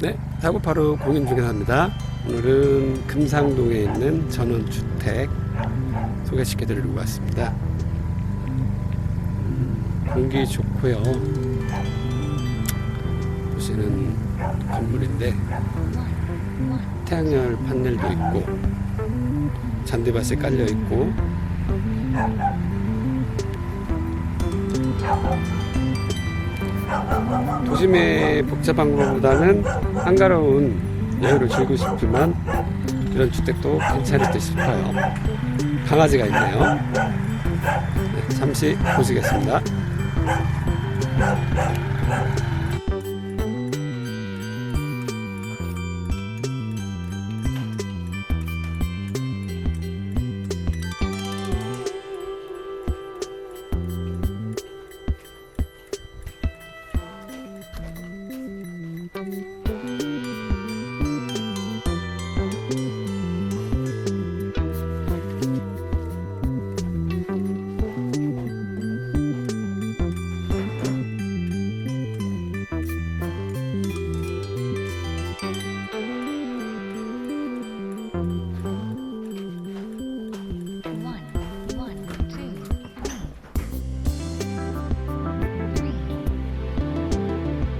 네, 사고파루 공인중개사입니다. 오늘은 금상동에 있는 전원주택 소개시켜 드리려고 왔습니다. 음, 공기 좋고요. 보시는 건물인데 태양열 판넬도 있고 잔디밭이 깔려 있고 도심의 복잡한 것보다는 한가로운 여유를 즐기고 싶지만 이런 주택도 괜찮을 듯 싶어요. 강아지가 있네요. 네, 잠시 보시겠습니다. Música